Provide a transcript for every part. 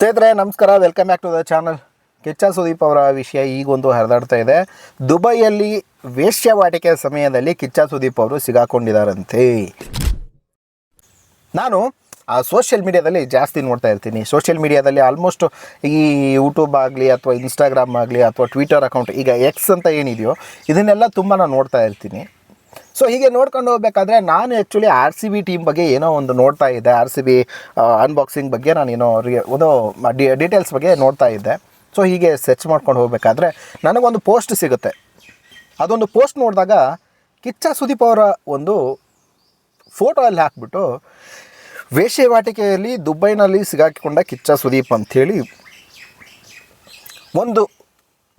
ಸ್ನೇಹಿತರೆ, ನಮಸ್ಕಾರ. Welcome back to the channel Kichcha Sudeep ಅವರ ವಿಷಯ ಈಗೊಂದು ಹರಿದಾಡ್ತಾ ಇದೆ. ದುಬೈಯಲ್ಲಿ ವೇಶ್ಯವಾಟಿಕೆ ಸಮಯದಲ್ಲಿ ಕಿಚ್ಚ ಸುದೀಪ್ ಅವರು ಸಿಗಾಕೊಂಡಿದ್ದಾರಂತೆ. ನಾನು ಆ ಸೋಷಿಯಲ್ ಮೀಡಿಯಾದಲ್ಲಿ ಜಾಸ್ತಿ ನೋಡ್ತಾ ಇರ್ತೀನಿ. ಸೋಷಿಯಲ್ ಮೀಡಿಯಾದಲ್ಲಿ ಆಲ್ಮೋಸ್ಟ್ ಈ ಯೂಟ್ಯೂಬ್ ಆಗಲಿ ಅಥವಾ ಇನ್ಸ್ಟಾಗ್ರಾಮ್ ಆಗಲಿ ಅಥವಾ ಟ್ವಿಟರ್ ಅಕೌಂಟ್ ಈಗ ಎಕ್ಸ್ ಅಂತ ಏನಿದೆಯೋ, ಇದನ್ನೆಲ್ಲ ತುಂಬ ನಾನು ನೋಡ್ತಾ ಇರ್ತೀನಿ. ಸೊ ಹೀಗೆ ನೋಡ್ಕೊಂಡು ಹೋಗ್ಬೇಕಾದ್ರೆ ನಾನು actually R C B team ಬಗ್ಗೆ ಏನೋ ಒಂದು ನೋಡ್ತಾ ಇದ್ದೆ. ಆರ್ ಸಿ ಬಿ ಅನ್ಬಾಕ್ಸಿಂಗ್ ಬಗ್ಗೆ ನಾನು ಏನೋ ಒಂದು ಡೀಟೇಲ್ಸ್ ಬಗ್ಗೆ ನೋಡ್ತಾ ಇದ್ದೆ. ಸೊ ಹೀಗೆ ಸರ್ಚ್ ಮಾಡ್ಕೊಂಡು ಹೋಗಬೇಕಾದ್ರೆ ನನಗೊಂದು ಪೋಸ್ಟ್ ಸಿಗುತ್ತೆ. ಅದೊಂದು ಪೋಸ್ಟ್ ನೋಡಿದಾಗ ಕಿಚ್ಚ ಸುದೀಪ್ ಅವರ ಒಂದು ಫೋಟೋ ಅಲ್ಲಿ ಹಾಕ್ಬಿಟ್ಟು ವೇಶ್ಯವಾಟಿಕೆಯಲ್ಲಿ ದುಬೈನಲ್ಲಿ ಸಿಗಾಕಿಕೊಂಡ ಕಿಚ್ಚ ಸುದೀಪ್ ಅಂಥೇಳಿ ಒಂದು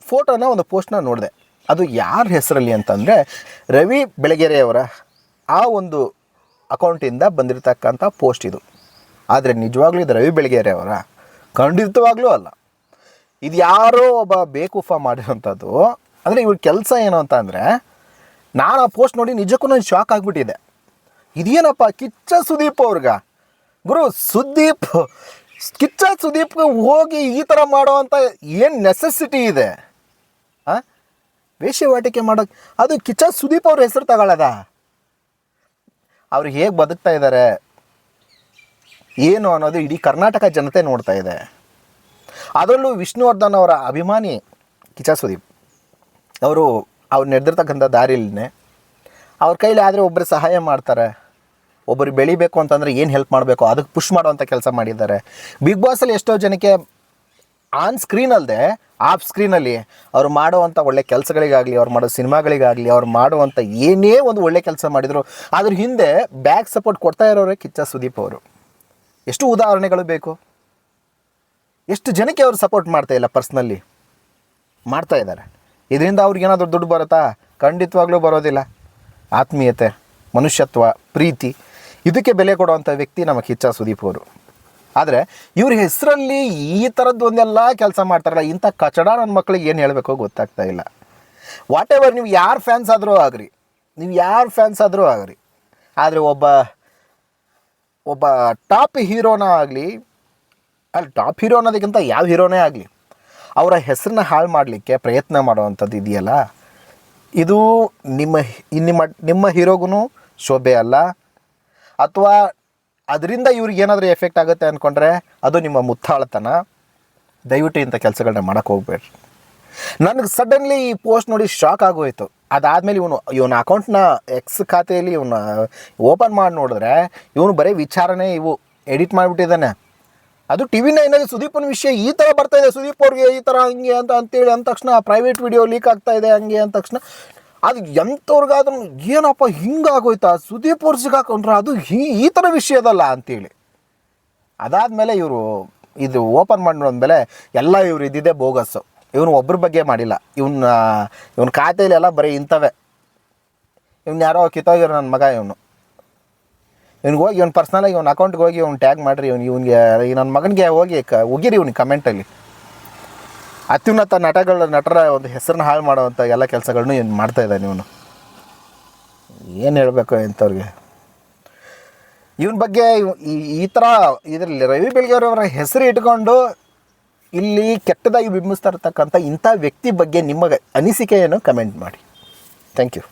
ಫೋಟೋನ ಒಂದು ಪೋಸ್ಟ್ನ ನೋಡಿದೆ. ಅದು ಯಾರ ಹೆಸರಲ್ಲಿ ಅಂತಂದರೆ ರವಿ ಬೆಳಗೆರೆಯವರ ಆ ಒಂದು ಅಕೌಂಟಿಂದ ಬಂದಿರತಕ್ಕಂಥ ಪೋಸ್ಟ್ ಇದು. ಆದರೆ ನಿಜವಾಗ್ಲೂ ಇದು ರವಿ ಬೆಳಗೆರೆಯವರ? ಖಂಡಿತವಾಗ್ಲೂ ಅಲ್ಲ. ಇದು ಯಾರೋ ಒಬ್ಬ ಬೇಕೂಫ ಮಾಡಿರೋಂಥದ್ದು. ಅಂದರೆ ಇವ್ರ ಕೆಲಸ ಏನು ಅಂತ ಅಂದರೆ ನಾನು ಆ ಪೋಸ್ಟ್ ನೋಡಿ ನಿಜಕ್ಕೂ ನಾನು ಶಾಕ್ ಆಗಿಬಿಟ್ಟಿದೆ. ಇದೇನಪ್ಪ, ಕಿಚ್ಚ ಸುದೀಪ್ ಅವ್ರಿಗ? ಗುರು, ಸುದೀಪ್, ಕಿಚ್ಚ ಸುದೀಪ್ಗೆ ಹೋಗಿ ಈ ಥರ ಮಾಡೋ ಅಂತ ಏನು ನೆಸೆಸಿಟಿ ಇದೆ? ವೇಶ್ಯವಾಟಿಕೆ ಮಾಡೋಕ್ಕೆ ಅದು ಕಿಚ್ಚ ಸುದೀಪ್ ಅವ್ರ ಹೆಸರು ತಗೊಳ್ಳೋದ? ಅವ್ರು ಹೇಗೆ ಬದುಕ್ತಾ ಇದ್ದಾರೆ ಏನು ಅನ್ನೋದು ಇಡೀ ಕರ್ನಾಟಕ ಜನತೆ ನೋಡ್ತಾ ಇದೆ. ಅದರಲ್ಲೂ ವಿಷ್ಣುವರ್ಧನ್ ಅವರ ಅಭಿಮಾನಿ ಕಿಚ್ಚ ಸುದೀಪ್. ಅವರು ಅವ್ರು ನಡೆದಿರ್ತಕ್ಕಂಥ ದಾರಿಲೇ ಅವ್ರ ಕೈಲಿ ಆದರೆ ಒಬ್ಬರು ಸಹಾಯ ಮಾಡ್ತಾರೆ. ಒಬ್ಬರು ಬೆಳಿಬೇಕು ಅಂತಂದರೆ ಏನು ಹೆಲ್ಪ್ ಮಾಡಬೇಕು? ಅದಕ್ಕೆ ಪುಷ್ ಮಾಡುವಂಥ ಕೆಲಸ ಮಾಡಿದ್ದಾರೆ. ಬಿಗ್ ಬಾಸಲ್ಲಿ ಎಷ್ಟೋ ಜನಕ್ಕೆ ಆನ್ ಸ್ಕ್ರೀನ್ ಅಲ್ಲದೆ ಆಫ್ ಸ್ಕ್ರೀನಲ್ಲಿ ಅವ್ರು ಮಾಡುವಂಥ ಒಳ್ಳೆ ಕೆಲಸಗಳಿಗಾಗಲಿ, ಅವ್ರು ಮಾಡೋ ಸಿನಿಮಾಗಳಿಗಾಗಲಿ, ಅವ್ರು ಮಾಡುವಂಥ ಏನೇ ಒಂದು ಒಳ್ಳೆ ಕೆಲಸ ಮಾಡಿದ್ರು, ಅದ್ರ ಹಿಂದೆ ಬ್ಯಾಕ್ ಸಪೋರ್ಟ್ ಕೊಡ್ತಾ ಇರೋರೇ ಕಿಚ್ಚ ಸುದೀಪ್ ಅವರು. ಎಷ್ಟು ಉದಾಹರಣೆಗಳು ಬೇಕು? ಎಷ್ಟು ಜನಕ್ಕೆ ಅವರು ಸಪೋರ್ಟ್ ಮಾಡ್ತಾ ಇಲ್ಲ ಪರ್ಸ್ನಲ್ಲಿ ಮಾಡ್ತಾ ಇದ್ದಾರೆ. ಇದರಿಂದ ಅವ್ರಿಗೆ ಏನಾದರೂ ದುಡ್ಡು ಬರುತ್ತಾ? ಖಂಡಿತವಾಗ್ಲೂ ಬರೋದಿಲ್ಲ. ಆತ್ಮೀಯತೆ, ಮನುಷ್ಯತ್ವ, ಪ್ರೀತಿ, ಇದಕ್ಕೆ ಬೆಲೆ ಕೊಡುವಂಥ ವ್ಯಕ್ತಿ ನಮ್ಮ ಕಿಚ್ಚ ಸುದೀಪ್ ಅವರು. ಆದರೆ ಇವ್ರ ಹೆಸರಲ್ಲಿ ಈ ಥರದ್ದು ಒಂದೆಲ್ಲ ಕೆಲಸ ಮಾಡ್ತಾರಲ್ಲ, ಇಂಥ ಕಚಡ ನನ್ನ ಮಕ್ಕಳಿಗೆ ಏನು ಹೇಳಬೇಕೋ ಗೊತ್ತಾಗ್ತಾ ಇಲ್ಲ. ವಾಟ್ ಎವರ್ ನೀವು ಯಾರು ಫ್ಯಾನ್ಸ್ ಆದರೂ ಆಗ್ರಿ. ನೀವು ಯಾರು ಫ್ಯಾನ್ಸ್ ಆದರೂ ಆಗ್ರಿ. ಆದರೆ ಒಬ್ಬ ಒಬ್ಬ ಟಾಪ್ ಹೀರೋನ ಆಗಲಿ, ಅಲ್ಲಿ ಟಾಪ್ ಹೀರೋ ಅನ್ನೋದಕ್ಕಿಂತ ಯಾವ ಹೀರೋನೇ ಆಗಲಿ, ಅವರ ಹೆಸರನ್ನ ಹಾಳು ಮಾಡಲಿಕ್ಕೆ ಪ್ರಯತ್ನ ಮಾಡುವಂಥದ್ದು ಇದೆಯಲ್ಲ? ಇದು ನಿಮ್ಮ ನಿಮ್ಮ ನಿಮ್ಮ ಹೀರೋಗೂ ಶೋಭೆ ಅಲ್ಲ. ಅಥವಾ ಅದರಿಂದ ಇವ್ರಿಗೆ ಏನಾದರೂ ಎಫೆಕ್ಟ್ ಆಗುತ್ತೆ ಅಂದ್ಕೊಂಡ್ರೆ ಅದು ನಿಮ್ಮ ಮುತ್ತಾಳತನ. ದಯವಿಟ್ಟು ಇಂಥ ಕೆಲಸಗಳನ್ನ ಮಾಡೋಕ್ಕೆ ಹೋಗ್ಬೇಡ್ರಿ. ನನಗೆ ಸಡನ್ಲಿ ಈ ಪೋಸ್ಟ್ ನೋಡಿ ಶಾಕ್ ಆಗೋಯ್ತು. ಅದಾದಮೇಲೆ ಇವನು, ಇವನ ಅಕೌಂಟ್ನ ಎಕ್ಸ್ ಖಾತೆಯಲ್ಲಿ ಇವನ್ನ ಓಪನ್ ಮಾಡಿ ನೋಡಿದ್ರೆ ಇವನು ಬರೀ ವಿಚಾರನೇ ಇವು ಎಡಿಟ್ ಮಾಡಿಬಿಟ್ಟಿದ್ದಾನೆ. ಅದು ಟಿ ವಿ ನೈನಲ್ಲಿ ಸುದೀಪನ ವಿಷಯ ಈ ಥರ ಬರ್ತಾ ಇದೆ. ಸುದೀಪ್ ಅವ್ರಿಗೆ ಈ ಥರ ಹಂಗೆ ಅಂತ, ಅಂತೇಳಿ ಅಂದ ತಕ್ಷಣ ಪ್ರೈವೇಟ್ ವಿಡಿಯೋ ಲೀಕ್ ಆಗ್ತಾ ಇದೆ ಹಂಗೆ ಅಂದ ತಕ್ಷಣ. ಅದು ಎಂಥವ್ರಿಗಾದ್ರೂ ಏನಪ್ಪ ಹಿಂಗಾಗೋಯ್ತಾ? ಸುದೀಪ್ ಅವ್ರು ಹಾಕೊಂಡ್ರೆ ಅದು ಹೀ ಈ ಥರ ವಿಷಯದಲ್ಲ ಅಂತೇಳಿ. ಅದಾದಮೇಲೆ ಇವರು ಇದು ಓಪನ್ ಮಾಡಿದ್ಮೇಲೆ ಎಲ್ಲ ಇವ್ರು ಇದ್ದಿದ್ದೇ ಬೋಗಸ್ಸು. ಇವನು ಒಬ್ಬರ ಬಗ್ಗೆ ಮಾಡಿಲ್ಲ. ಇವನ್ನ ಇವನ ಖಾತೆಯಲ್ಲಿ ಎಲ್ಲ ಬರೀ ಇಂಥವೆ. ಇವ್ನು ಯಾರೋ ಕಿತ್ತೋಗಿರೋ ನನ್ನ ಮಗ ಇವನು. ಇವ್ನಿಗೆ ಹೋಗಿ, ಇವ್ನು ಪರ್ಸ್ನಲಾಗಿ ಇವ್ನ ಅಕೌಂಟ್ಗೆ ಹೋಗಿ ಇವ್ನು ಟ್ಯಾಗ್ ಮಾಡಿರಿ, ಇವ್ನು, ಇವನಿಗೆ, ಈ ನನ್ನ ಮಗನಿಗೆ ಹೋಗಿ ಕ, ಉಗಿರಿ ಇವ್ನಿಗೆ ಕಮೆಂಟಲ್ಲಿ ಅತ್ಯುನ್ನತ ನಟಗಳ ನಟರ ಒಂದು ಹೆಸರನ್ನ ಹಾಳು ಮಾಡುವಂಥ ಎಲ್ಲ ಕೆಲಸಗಳನ್ನೂ ಏನು ಮಾಡ್ತಾ ಇದ್ದಾನೆ ಇವನು. ಏನು ಹೇಳಬೇಕು ಇಂಥವ್ರಿಗೆ? ಇವನ ಬಗ್ಗೆ ಈ ಥರ ಇದರಲ್ಲಿ ರವಿ ಬೆಳಗೆಯವರವರ ಹೆಸರು ಇಟ್ಕೊಂಡು ಇಲ್ಲಿ ಕೆಟ್ಟದಾಗಿ ಬಿಂಬಿಸ್ತಾ ಇರ್ತಕ್ಕಂಥ ಇಂಥ ವ್ಯಕ್ತಿ ಬಗ್ಗೆ ನಿಮಗೆ ಅನಿಸಿಕೆಯನ್ನು ಕಮೆಂಟ್ ಮಾಡಿ. Thank you